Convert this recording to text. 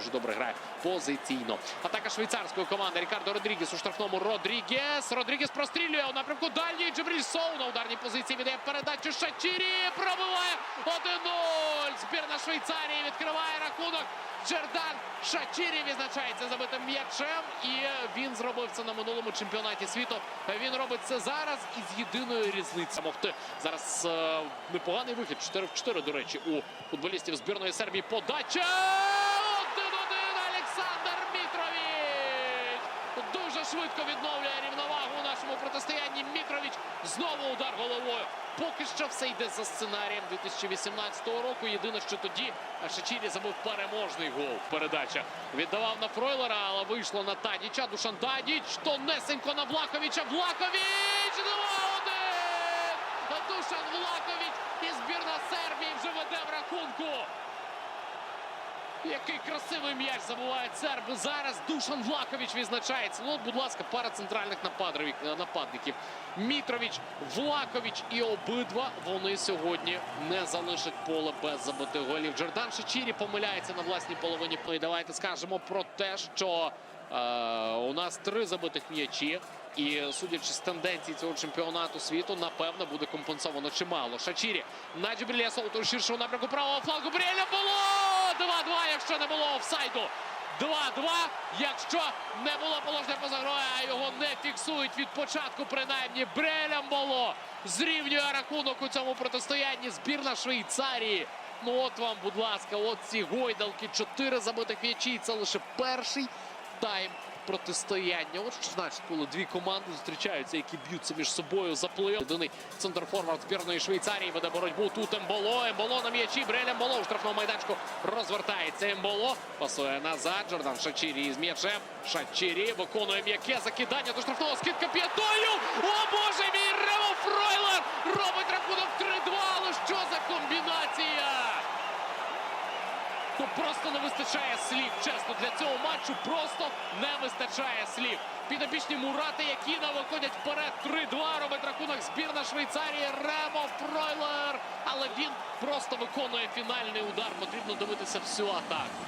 дуже добре грає позиційно. Атака швейцарської команди. Рікардо Родрігес у штрафному. Родрігес. Родрігес прострілює у напрямку дальній. Джебріль Соу на ударній позиції віддає передачу Шачірі. Пробиває 1-0. Збірна Швейцарії відкриває рахунок. Джердан Шачірі відзначається забитим м'ячем. І він зробив це на минулому чемпіонаті світу. Він робить це зараз із єдиною різницею. Могти зараз е, непоганий вихід. 4 в 4, до речі, у футболістів збірної Сербії. Подача! Дуже швидко відновлює рівновагу у нашому протистоянні. Мітрович знову удар головою. Поки що все йде за сценарієм 2018 року. Єдине, що тоді Шачірі забив переможний гол. Передача віддавав на Фройлера, але вийшло на Тадіча. Душан Тадіч тонесенько на Влаховича. Влахович 2-1! Душан Влахович і збірна Сербії вже веде. Який красивий м'яч забуває серби. Зараз Душан Влакович відзначається. Ну, будь ласка, пара центральних нападників. нападників. Мітрович, Влакович і обидва вони сьогодні не залишать поле без забитих голів. Джордан Шичірі помиляється на власній половині. Ну, І давайте скажемо про те, що е, у нас три забитих м'ячі. І судячи з тенденцій цього чемпіонату світу, напевно, буде компенсовано чимало. Шачірі на Джебрілія у ширшого напрямку правого флангу. Бріля було 2-2, якщо не було офсайду. 2-2, якщо не було положення поза грою, а його не фіксують від початку, принаймні Брелям було зрівнює рахунок у цьому протистоянні. Збірна Швейцарії. Ну от вам, будь ласка, от ці гойдалки. Чотири забитих м'ячі. Це лише перший тайм протистояння. От що значить, коли дві команди зустрічаються, які б'ються між собою за плей. Єдиний центрфорвард збірної Швейцарії веде боротьбу. Тут Емболо. Емболо на м'ячі. Брель Емболо у штрафному майданчику розвертається. Емболо пасує назад. Джордан Шачірі з м'ячем. Шачірі виконує м'яке закидання до штрафного скидка п'ятою. О боже мій Ремо Фройлер робить рахунок 3-2. Але що за комбінація? Ну просто не вистачає слів. Чесно, для цього матчу просто не вистачає слів. Підопічні Мурати, які на виходять вперед 3-2. Робить рахунок збірна Швейцарії. Ремо Фройлер. Але він просто виконує фінальний удар. Потрібно дивитися всю атаку.